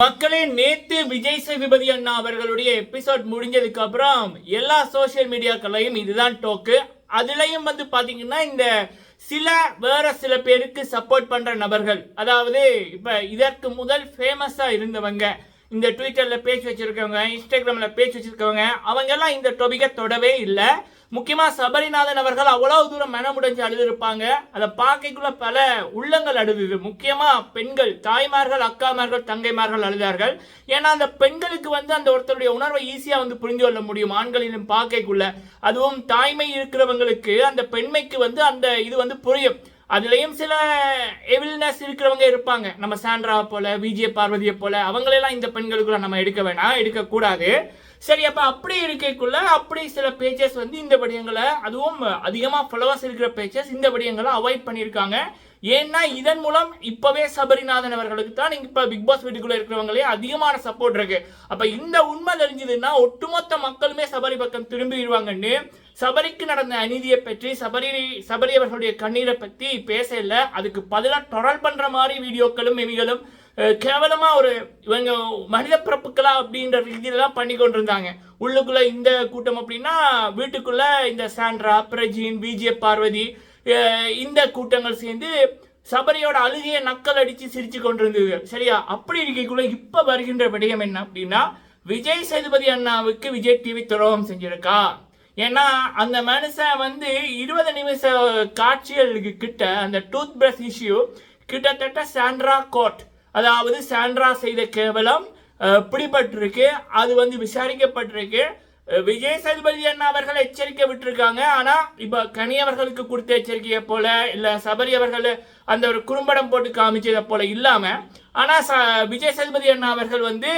மக்களே நேத்து விஜய் சேதுபதி அண்ணா அவர்களுடைய எபிசோட் முடிஞ்சதுக்கு அப்புறம் எல்லா சோஷியல் மீடியாக்களையும் இதுதான் டோக்கு அதுலயும் வந்து பாத்தீங்கன்னா இந்த சில வேற சில பேருக்கு சப்போர்ட் பண்ற நபர்கள் அதாவது இப்ப இதற்கு முதல் ஃபேமஸா இருந்தவங்க இந்த ட்விட்டரில் பேஜ் வச்சுருக்கவங்க இன்ஸ்டாகிராமில் பேஜ் வச்சிருக்கவங்க அவங்கெல்லாம் இந்த டொபிக்கை தொடவே இல்லை. முக்கியமாக சபரிநாதன் அவர்கள் அவ்வளோ தூரம் மனமுடைஞ்சு அழுதுருப்பாங்க. அதை பார்க்கக்குள்ள பல உள்ளங்கள் அழுதுது. முக்கியமாக பெண்கள் தாய்மார்கள் அக்காமார்கள் தங்கைமார்கள் அழுதார்கள். ஏன்னா அந்த பெண்களுக்கு வந்து அந்த ஒருத்தருடைய உணர்வை ஈஸியாக வந்து புரிந்து கொள்ள முடியும் ஆண்களிலும் பார்க்கக்குள்ள. அதுவும் தாய்மை இருக்கிறவங்களுக்கு அந்த பெண்மைக்கு வந்து அந்த இது வந்து புரியும். அதுலேயும் சில எவில்னஸ் இருக்கிறவங்க இருப்பாங்க. நம்ம சாண்ட்ரா போல விஜய பார்வதியை போல அவங்களெல்லாம் இந்த பெண்களுக்குள்ள நம்ம எடுக்க வேணாம் எடுக்கக்கூடாது. சரி அப்போ அப்படி இருக்கக்குள்ள அப்படி சில பேஜஸ் வந்து இந்த படியங்களை அதுவும் அதிகமாக ஃபாலோவர்ஸ் இருக்கிற பேஜஸ் இந்த படியங்களை அவாய்ட் பண்ணியிருக்காங்க. ஏன்னா இதன் மூலம் இப்பவே சபரிநாதன் அவர்களுக்கு தான் இப்ப பிக் பாஸ் வீட்டுக்குள்ள இருக்கிறவங்களே அதிகமான சப்போர்ட் இருக்கு. அப்ப இந்த உண்மை தெரிஞ்சதுன்னா ஒட்டுமொத்த மக்களுமே சபரி பக்கம் திரும்பிடுவாங்கன்னு சபரிக்கு நடந்த அநீதியை பற்றி சபரி சபரி அவர்களுடைய கண்ணீரை பற்றி பேசல. அதுக்கு பதிலாக தொடர் பண்ணுற மாதிரி வீடியோக்களும் எமிகளும் கேவலமாக ஒரு இவங்க மனித பிறப்புக்களா அப்படின்ற ரீதியிலலாம் பண்ணி கொண்டிருந்தாங்க. உள்ளுக்குள்ளே இந்த கூட்டம் அப்படின்னா வீட்டுக்குள்ளே இந்த சாண்ட்ரா பிரஜின் விஜே பார்வதி இந்த கூட்டங்கள் சேர்ந்து சபரியோட அழுகையை நக்கல் அடித்து சிரித்து கொண்டிருந்தது. சரியா? அப்படி இருக்கைக்குள்ளே இப்போ வருகின்ற விடயம் என்ன அப்படின்னா விஜய் சேதுபதி அண்ணாவுக்கு விஜய் டிவி துரோகம் செஞ்சிருக்கா? ஏன்னா அந்த மனுஷன் வந்து இருபது நிமிஷ காட்சிகளுக்கு கிட்ட அந்த டூத் பிரஷ் இஷ்யூ கிட்டத்தட்ட சாண்ட்ரா கோர்ட் அதாவது சாண்ட்ரா செய்த கேவலம் பிடிபட்டிருக்கு அது வந்து விசாரிக்கப்பட்டிருக்கு. விஜய் சதுபதி அண்ணா அவர்கள் எச்சரிக்கை விட்டுருக்காங்க. ஆனால் இப்போ கனி அவர்களுக்கு கொடுத்த எச்சரிக்கையை போல இல்லை சபரி அவர்கள் அந்த ஒரு குறும்படம் போட்டு காமிச்சதை போல இல்லாமல் ஆனால் ச- விஜய் சதுபதி அண்ணா அவர்கள் வந்து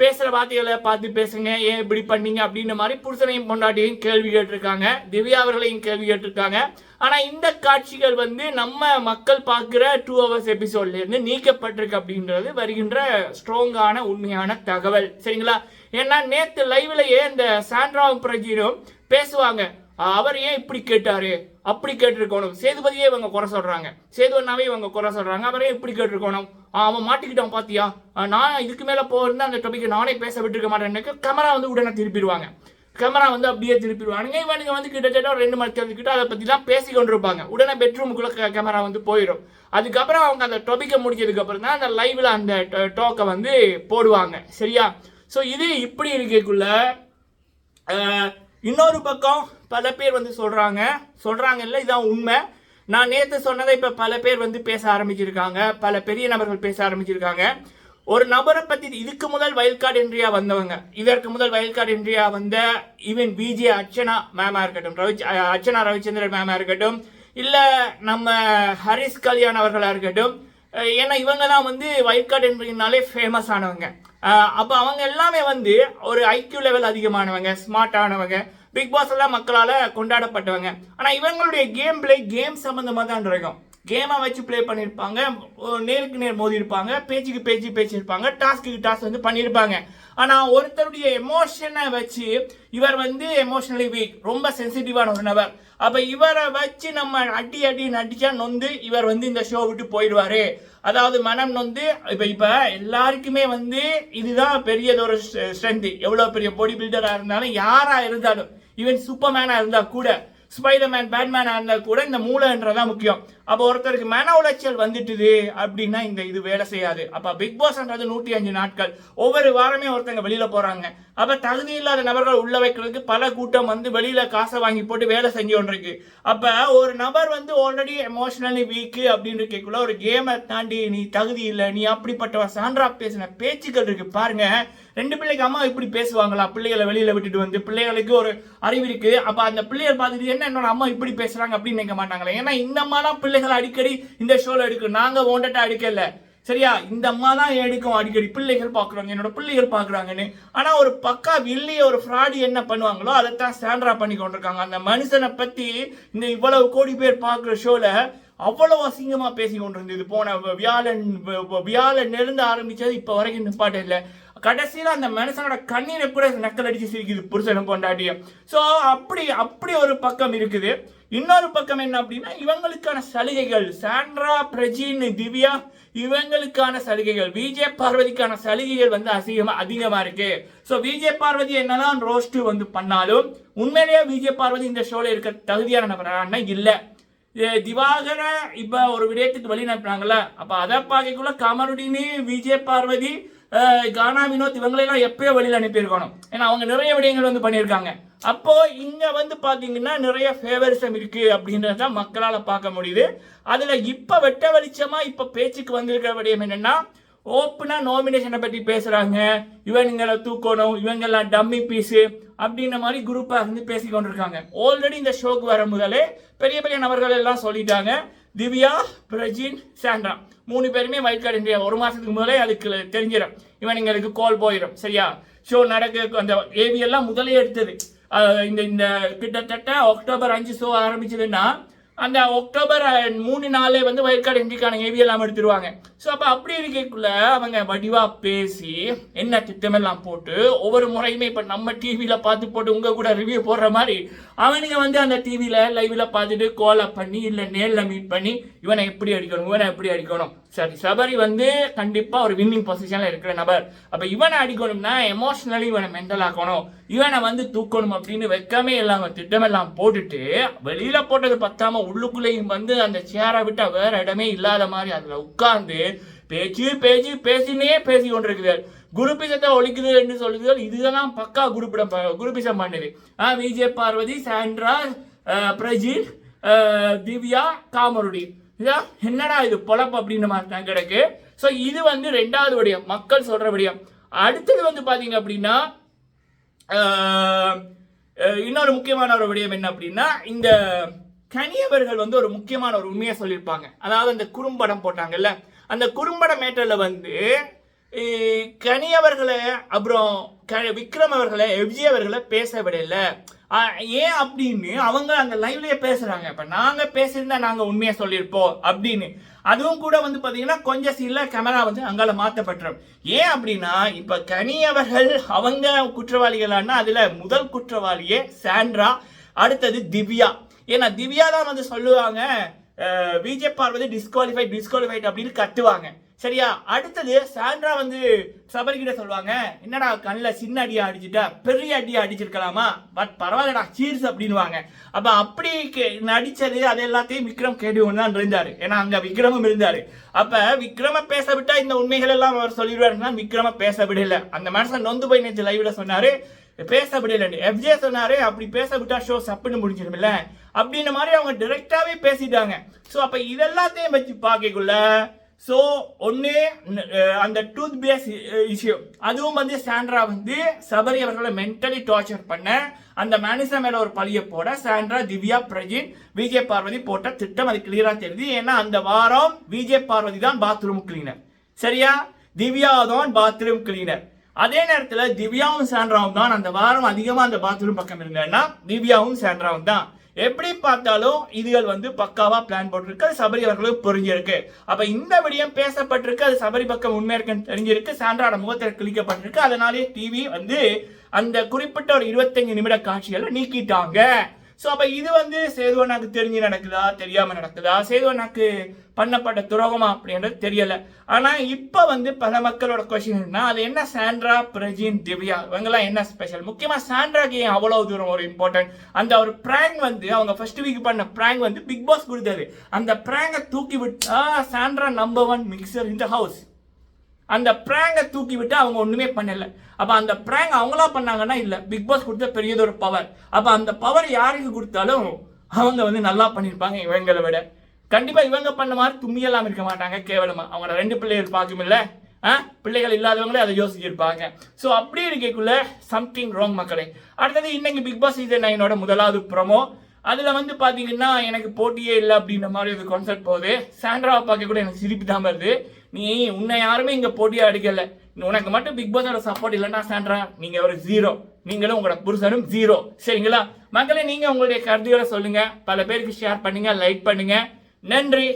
பேசுகிற வார்த்தைகளை பார்த்து பேசுங்க ஏன் இப்படி பண்ணீங்க அப்படின்ற மாதிரி புருஷனையும் பொண்டாட்டியும் கேள்வி கேட்டிருக்காங்க திவ்யா அவர்களையும் கேள்வி கேட்டிருக்காங்க. ஆனால் இந்த காட்சிகள் வந்து நம்ம மக்கள் பார்க்குற டூ ஹவர்ஸ் எபிசோட்லேருந்து நீக்கப்பட்டிருக்கு அப்படின்றது வருகின்ற ஸ்ட்ராங்கான உண்மையான தகவல். சரிங்களா? ஏன்னா நேற்று லைவ்லேயே இந்த சாண்ட்ராவும் பிரஜினும் பேசுவாங்க. அவர் ஏன் இப்படி கேட்டாரு? அப்படி கேட்டிருக்கணும். சேதுபதியே இவங்க குறை சொல்கிறாங்க சேதுவண்ணாவே இவங்க குறை சொல்கிறாங்க அவரே இப்படி கேட்டிருக்கணும். அவன் மாட்டிக்கிட்டான் பாத்தியா? நான் இதுக்கு மேலே போயிருந்தா அந்த டாபிக் நானே பேச விட்டுருக்க மாட்டேன்னு கேமரா வந்து உடனே திருப்பிடுவாங்க. கேமரா வந்து அப்படியே திருப்பிடுவானுங்க. இவனுங்க வந்து கிட்டத்தட்ட ஒரு ரெண்டு மணி நேரத்துக்கிட்ட அதை பற்றிலாம் தான் கொண்டு இருப்பாங்க உடனே பெட்ரூமுக்குள்ளே கேமரா வந்து போயிடும் அதுக்கப்புறம் அவங்க அந்த டாபிக்கை முடிச்சதுக்கு தான் அந்த லைவில் அந்த டோக்கை வந்து போடுவாங்க. சரியா? ஸோ இது இப்படி இருக்கக்குள்ள இன்னொரு பக்கம் பல பேர் வந்து சொல்கிறாங்க சொல்கிறாங்க இல்லை இதான் உண்மை. நான் நேற்று சொன்னதை இப்போ பல பேர் வந்து பேச ஆரம்பிச்சிருக்காங்க. பல பெரிய நபர்கள் பேச ஆரம்பிச்சிருக்காங்க. ஒரு நபரை பற்றி இதுக்கு முதல் வயல்கார்டு இன்றியா வந்தவங்க. இதற்கு முதல் வயல்கார்டு இன்றியா வந்த ஈவன் பிஜே அர்ச்சனா மேமாக இருக்கட்டும் ரவி அர்ச்சனா ரவிச்சந்திரன் மேமாக இருக்கட்டும் இல்லை நம்ம ஹரிஸ் கல்யாண் அவர்களாக இருக்கட்டும் ஏன்னா இவங்க தான் வந்து வயல்கார்டு என்பதுனாலே ஃபேமஸ் ஆனவங்க. அப்போ அவங்க எல்லாமே வந்து ஒரு ஐக்யூ லெவல் அதிகமானவங்க ஸ்மார்ட் ஆனவங்க பிக் பாஸ் எல்லாம் மக்களால் கொண்டாடப்பட்டவங்க. ஆனால் இவங்களுடைய கேம் பிளே கேம் சம்மந்தமாக தான் இருக்கும். கேமாக வச்சு ப்ளே பண்ணியிருப்பாங்க நேருக்கு நேர் மோதி இருப்பாங்க பேச்சுக்கு பேச்சு பேசியிருப்பாங்க. டாஸ்க்கு டாஸ்க் வந்து பண்ணியிருப்பாங்க. ஆனால் ஒருத்தருடைய எமோஷனை வச்சு இவர் வந்து எமோஷனலி வீக் ரொம்ப சென்சிட்டிவான ஒரு நபர். அப்போ இவரை வச்சு நம்ம அடி அடி நடிச்சா நொந்து இவர் வந்து இந்த ஷோ விட்டு போயிடுவாரு. அதாவது மனம் நொந்து இப்போ இப்போ எல்லாருக்குமே வந்து இதுதான் பெரியதொரு ஸ்ட்ரென்த்து எவ்வளோ பெரிய பாடி பில்டராக இருந்தாலும் யாராக இருந்தாலும் ஈவன் சூப்பர்மேனாக இருந்தால் கூட ஸ்பைடர்மேன் பேட்மேனாக இருந்தால் கூட இந்த மூளைன்றதான் முக்கியம். அப்போ ஒருத்தருக்கு மன உளைச்சல் வந்துட்டுது அப்படின்னா இந்த இது வேலை செய்யாது. அப்போ பிக் பாஸ்ன்றது நூற்றி அஞ்சு நாட்கள். ஒவ்வொரு வாரமே ஒருத்தங்க வெளியில் போகிறாங்க அப்போ தகுதி இல்லாத நபர்கள் உள்ள வைக்கிறதுக்கு பல கூட்டம் வந்து வெளியில் காசை வாங்கி போட்டு வேலை செஞ்சு கொண்டிருக்கு. அப்போ ஒரு நபர் வந்து ஆல்ரெடி எமோஷனலி வீக்கு அப்படின்னு இருக்கக்குள்ள ஒரு கேமை தாண்டி நீ தகுதி இல்லை நீ அப்படிப்பட்டவ சான்றா பேசின பேச்சுக்கள் இருக்கு பாருங்க. ரெண்டு பிள்ளைக்கு அம்மா இப்படி பேசுவாங்களா? பிள்ளைகளை வெளியில் விட்டுட்டு வந்து பிள்ளைகளுக்கு ஒரு அறிவு இருக்கு. அப்போ அந்த பிள்ளைகள் பார்த்துட்டு என்ன என்னோட அம்மா இப்படி பேசுறாங்க அப்படின்னு நினைக்க மாட்டாங்களே. ஏன்னா இந்த அம்மாலாம் பிள்ளைகள் அடிக்கடி இந்த ஷோல எடுக்கும் நாங்க ஓண்டட்டா எடுக்கல. சரியா? இந்த அம்மா தான் எடுக்கும். அடிக்கடி பிள்ளைகள் பார்க்குறாங்க என்னோட பிள்ளைகள் பார்க்குறாங்கன்னு. ஆனால் ஒரு பக்கா வில்லிய ஒரு ஃப்ராடி என்ன பண்ணுவாங்களோ அதைத்தான் சாண்ட்ரா பண்ணி கொண்டிருக்காங்க. அந்த மனுஷனை பற்றி இந்த இவ்வளவு கோடி பேர் பார்க்குற ஷோவில் அவ்வளவு அசிங்கமா பேசி கொண்டிருந்தது. போன வியாழன் வியாழன் நெருந்து ஆரம்பிச்சது இப்போ வரைக்கும் நிப்பாட்டம் இல்லை. கடைசியில் அந்த மனுஷனோட கண்ணீரை கூட நக்கல் அடிச்சு சிரிக்குது புருஷனை பொண்டாட்டியும். ஸோ அப்படி அப்படி ஒரு பக்கம் இருக்குது. இன்னொரு பக்கம் என்ன அப்படின்னா இவங்களுக்கான சலுகைகள் சாண்ட்ரா பிரஜின் திவ்யா இவங்களுக்கான சலுகைகள் விஜே பார்வதிக்கான சலுகைகள் வந்து அதிகமா அதிகமா இருக்கு. ஸோ விஜே பார்வதி என்னதான் ரோஸ்ட் வந்து பண்ணாலும் உண்மையிலேயே விஜே பார்வதி இந்த ஷோல இருக்க தகுதியான நபரான இல்லை. திவாகர இப்ப ஒரு விடயத்துக்கு வழி அனுப்புனாங்கல்ல அப்ப அதை பார்க்கக்குள்ள கமருடினி விஜய் பார்வதி கானா வினோத் இவங்களெல்லாம் எப்பயோ வெளியில் அனுப்பியிருக்கணும். ஏன்னா அவங்க நிறைய விடயங்கள் வந்து பண்ணியிருக்காங்க. அப்போ இங்க வந்து பாத்தீங்கன்னா நிறைய ஃபேவரிசம் இருக்கு அப்படின்றத மக்களால் பார்க்க முடியுது. அதுல இப்ப வெட்ட வெளிச்சமா இப்ப பேச்சுக்கு வந்திருக்கிற விடயம் என்னன்னா ஓப்பனா நாமினேஷனை பத்தி பேசுறாங்க. இவனுங்களை தூக்கணும் இவங்கெல்லாம் டம்மி பீஸு அப்படின்ற மாதிரி குரூப்பாக இருந்து பேசி கொண்டிருக்காங்க. ஆல்ரெடி இந்த ஷோக்கு வர முதலே பெரிய பெரிய நபர்கள் எல்லாம் சொல்லிட்டாங்க. திவ்யா பிரஜின் சாண்ட்ரா. மூணு பேருமே வைல்ட் கார்டு இந்தியா ஒரு மாசத்துக்கு முதலே அதுக்கு தெரிஞ்சிடும் இவனுங்களுக்கு கால் போயிடும் சரியா? ஷோ நடக்க அந்த ஏவி எல்லாம் முதலே எடுத்தது. இந்த இந்த கிட்டத்தட்ட அக்டோபர் அஞ்சு ஷோ ஆரம்பிச்சதுன்னா அந்த அக்டோபர் மூணு நாளே வந்து வயற்காடு என்ட்ரிக்கான ஏவியெல்லாம் எடுத்துருவாங்க. ஸோ அப்போ அப்படி இருக்கக்குள்ள அவங்க வடிவாக பேசி என்ன திட்டமெல்லாம் போட்டு ஒவ்வொரு முறையுமே இப்போ நம்ம டிவியில் பார்த்து போட்டு உங்கள் கூட ரிவ்யூ போடுற மாதிரி அவனுங்க வந்து அந்த டிவியில் லைவில் பார்த்துட்டு கோலை பண்ணி இல்லை நேரில் மீட் பண்ணி இவனை எப்படி அடிக்கணும் இவனை எப்படி அடிக்கணும். சரி சபரி வந்து கண்டிப்பா ஒரு வின்னிங் பொசிஷன்ல இருக்கிற நபர். அப்ப இவனை அடிக்கணும்னா எமோஷ்னலி இவனை மென்டல் ஆக்கணும். இவனை வந்து தூக்கணும் அப்படின்னு வெக்கமே இல்லாம திட்டமெல்லாம் போட்டுட்டு வெளியில போட்டது பத்தாம உள்ளுக்குள்ளேயும் வந்து அந்த சேரை விட்டால் வேற இடமே இல்லாத மாதிரி அதுல உட்கார்ந்து பேச்சு பேச்சு பேசினே பேசி கொண்டிருக்குது குருபிசத்தை ஒழிக்குது என்று சொல்லுது இதுதான் பக்கா குருப்பிடம் குருபிசம் பண்ணுது. ஆ விஜய் பார்வதி சாண்ட்ரா அஹ், பிரஜித் திவ்யா காமருடி. இதான் என்னடா இது பொழப்பு அப்படின்னு மாதிரி தான் கிடக்கு. ஸோ இது வந்து ரெண்டாவது விடயம் மக்கள் சொல்ற விடயம் அடுத்தது வந்து பாத்தீங்க அப்படின்னா இன்னொரு முக்கியமான ஒரு விடயம் என்ன அப்படின்னா இந்த கனியவர்கள் வந்து ஒரு முக்கியமான ஒரு உண்மையை சொல்லியிருப்பாங்க. அதாவது அந்த குறும்படம் போட்டாங்கல்ல. அந்த குறும்பட மேட்டரில் வந்து கனியவர்களை அப்புறம் க- விக்ரம் அவர்களை எவ்ஜி அவர்களை பேச விடல. ஏன் அப்படின்னு அவங்க அந்த லைவ்லயே பேசுறாங்க. இப்ப நாங்க பேசியிருந்தா நாங்க உண்மையாக சொல்லியிருப்போம் அப்படின்னு. அதுவும் கூட வந்து பாத்தீங்கன்னா கொஞ்சம் சீன்ல கேமரா வந்து அங்கால மாற்றப்பட்டுரும் ஏன் அப்படின்னா இப்ப கனி அவர்கள் அவங்க குற்றவாளிகளானா அதுல முதல் குற்றவாளியே சாண்ட்ரா அடுத்தது திவ்யா. ஏன்னா திவ்யா தான் வந்து சொல்லுவாங்க VJ Vijay Parvathi disqualified disqualified அப்படின்னு கத்துவாங்க. சரியா? அடுத்தது சாண்ட்ரா வந்து சபரிகிட்ட சொல்லுவாங்க என்னடா கண்ணில் சின்ன அடியா அடிச்சுட்டா? பெரிய அடியா அடிச்சிருக்கலாமா? பட் பரவாயில்லடா சீர்ஸ் அப்படின்னுவாங்க. அப்ப அப்படி கே- நடிச்சது அது எல்லாத்தையும் விக்ரம் கேட்டு தான் இருந்தாரு. ஏன்னா அங்க விக்ரமும் இருந்தாரு. அப்ப விக்ரம பேச விட்டா இந்த உண்மைகள் எல்லாம் அவர் சொல்லிடுவாருன்னா விக்ரம பேச விடல அந்த மனுஷன் நொந்து போய் நேற்று லைவ்ல சொன்னாரு பேச விடல எஃப்ஜே சொன்னாரு அப்படி பேச விட்டா ஷோ சப்புன்னு முடிஞ்சிருமில்ல அப்படின்ற மாதிரி அவங்க டைரக்டாவே பேசிட்டாங்க. ஸோ அப்ப இதெல்லாத்தையும் வச்சு பார்க்கக்குள்ள ஸோ ஒன்று அந்த டூத் பேஸ் இஷ்யூ அதுவும் வந்து சாண்ட்ரா வந்து சபரி அவர்களை மென்டலி டார்ச்சர் பண்ண அந்த மனுஷ மேல ஒரு பழிய போட சாண்ட்ரா திவ்யா பிரஜின் விஜய் பார்வதி போட்ட திட்டம் அது கிளியரா தெரியுது. ஏன்னா அந்த வாரம் விஜய் பார்வதி தான் பாத்ரூம் கிளீனர் சரியா? திவ்யா தான் பாத்ரூம் கிளீனர் அதே நேரத்தில் திவ்யாவும் சாண்ட்ராவும் தான் அந்த வாரம் அதிகமாக அந்த பாத்ரூம் பக்கம் இருந்தாங்கன்னா திவ்யாவும் சாண்ட்ராவும் தான். எப்படி பார்த்தாலும் இதுகள் வந்து பக்காவா பிளான் போட்டிருக்கு. அது சபரி அவர்களுக்கு புரிஞ்சிருக்கு. அப்ப இந்த விடயம் பேசப்பட்டிருக்கு. அது சபரி பக்கம் உண்மை இருக்குன்னு தெரிஞ்சிருக்கு. சான்றாட முகத்தில் கிழிக்கப்பட்டிருக்கு. அதனாலே டிவி வந்து அந்த குறிப்பிட்ட ஒரு இருபத்தஞ்சு நிமிட காட்சிகளை நீக்கிட்டாங்க. ஸோ அப்போ இது வந்து சேதுவனாக்கு தெரிஞ்சு நடக்குதா? தெரியாமல் நடக்குதா? சேதுவனாக்கு பண்ணப்பட்ட துரோகமா? அப்படின்றது தெரியலை. ஆனால் இப்போ வந்து பல மக்களோட கொஸ்டின் அது என்ன சாண்ட்ரா பிரஜின் திவ்யா? இவங்கெல்லாம் என்ன ஸ்பெஷல் முக்கியமாக சாண்ட்ராக்கு ஏன் அவ்வளோ தூரம் ஒரு இம்பார்ட்டன்ட் அந்த ஒரு பிராங்க் வந்து அவங்க ஃபர்ஸ்ட் வீக் பண்ண பிராங்க் வந்து பிக் பாஸ் கொடுத்தது. அந்த பிராங்கை தூக்கி விட்டா சாண்ட்ரா நம்பர் ஒன் மிக்சர் இந்த ஹவுஸ் அந்த பிராங்கை தூக்கி விட்டு அவங்க ஒன்றுமே பண்ணல. அப்போ அந்த பிராங்க் அவங்களா பண்ணாங்கன்னா இல்லை. பிக் பாஸ் கொடுத்த பெரியதொரு பவர் அப்போ அந்த பவர் யாருக்கு கொடுத்தாலும் அவங்க வந்து நல்லா பண்ணியிருப்பாங்க இவங்களை விட. கண்டிப்பாக இவங்க பண்ண மாதிரி தும்மியெல்லாம் இருக்க மாட்டாங்க கேவலமாக அவங்களோட ரெண்டு பிள்ளைகள் பார்க்குமில்ல ஆ? பிள்ளைகள் இல்லாதவங்களே அதை யோசிச்சிருப்பாங்க. ஸோ அப்படி இருக்கக்குள்ள சம்திங் ராங் மக்களே. அடுத்தது இன்னைக்கு பிக் பாஸ் சீசன் நைனோட முதலாவது ப்ரோமோ அதில் வந்து பார்த்தீங்கன்னா எனக்கு போட்டியே இல்லை அப்படின்ற மாதிரி ஒரு கான்செப்ட் போகுது. சாண்ட்ராவை பார்க்க கூட எனக்கு சிரிப்பு தான் வருது. நீ உன்னை யாருமே இங்கே போட்டியாக அடிக்கல. உனக்கு மட்டும் பிக் பாஸோட சப்போர்ட் இல்லைன்னா சாண்ட்ரா நீங்கள் ஒரு ஜீரோ நீங்களும் உங்களோட புருஷனும் ஜீரோ சரிங்களா? மக்களே நீங்கள் உங்களுடைய கருதியோட சொல்லுங்கள் பல பேருக்கு ஷேர் பண்ணுங்கள் லைக் பண்ணுங்கள் நன்றி.